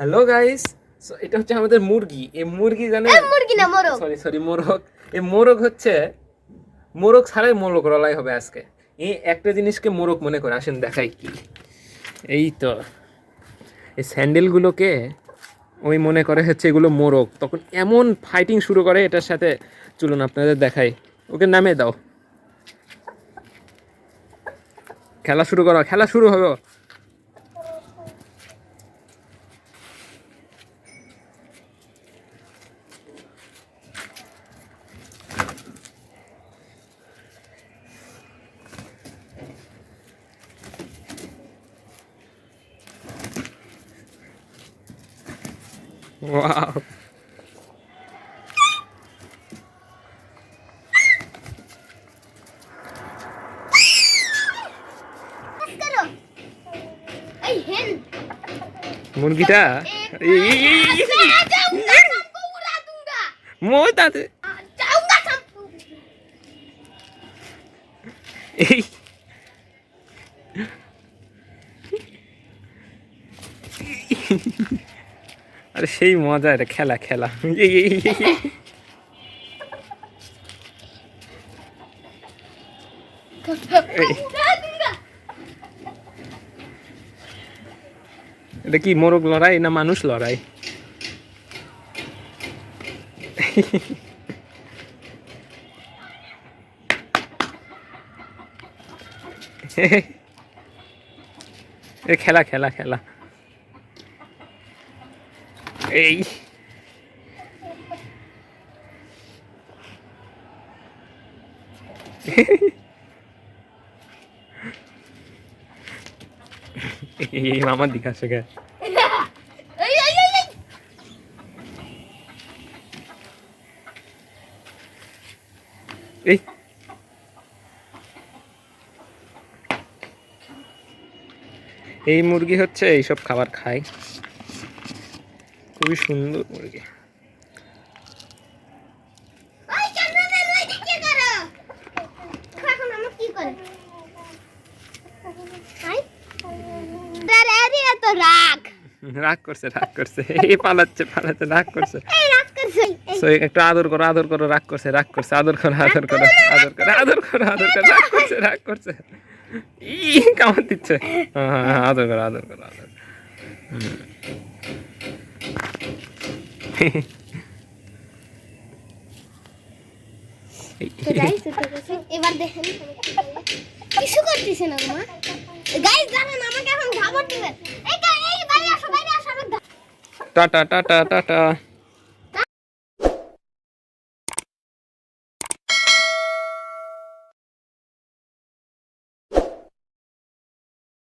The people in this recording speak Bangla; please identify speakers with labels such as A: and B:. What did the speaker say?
A: হ্যালো গাইস সো এটা হচ্ছে আমাদের মুরগি। এই মুরগি জানে
B: মুরগি না মোরগ।
A: সরি সরি মোরগ। এই মোরগ হচ্ছে মোরগ ছাড়াই মোরগ রলাই হবে আজকে। এই একটা জিনিসকে মোরগ মনে করে। আসেন দেখাই কি। এই তো এই স্যান্ডেলগুলোকে ওই মনে করে হচ্ছে এগুলো মোরগ। তখন এমন ফাইটিং শুরু করে এটার সাথে চলুন আপনাদের দেখাই। ওকে নামে দাও। খেলা শুরু করো খেলা শুরু হবে।
B: Wow.
A: মুরগিটা মই তাতে এই Hehehehe আরে সেই মজা, এটা খেলা খেলা। এটা কি মোরগ লড়াই না মানুষ লড়াই? খেলা খেলা খেলা। এই। এই আমার দিকে আসে
B: এই। এই
A: মুরগি হচ্ছে এইসব খাবার খায়। খুবই সুন্দর মুরগি। রাগ। করছে রাগ করছে। এই পালাচ্ছে পালাচ্ছে রাগ করছে। একটু আদর করো আদর করো রাগ করছে রাগ করছে আদর করো আদর করো আদর করো আদর করো আদর করো রাগ করছে রাগ করছে। ই কামড় দিচ্ছে। হ্যাঁ, হ্যাঁ, হ্যাঁ, আদর করো আদর করো আদর
B: এবার দেখেন। কিছু করতেছে না মা। গাইস এখন
A: টাটা টাটা টাটা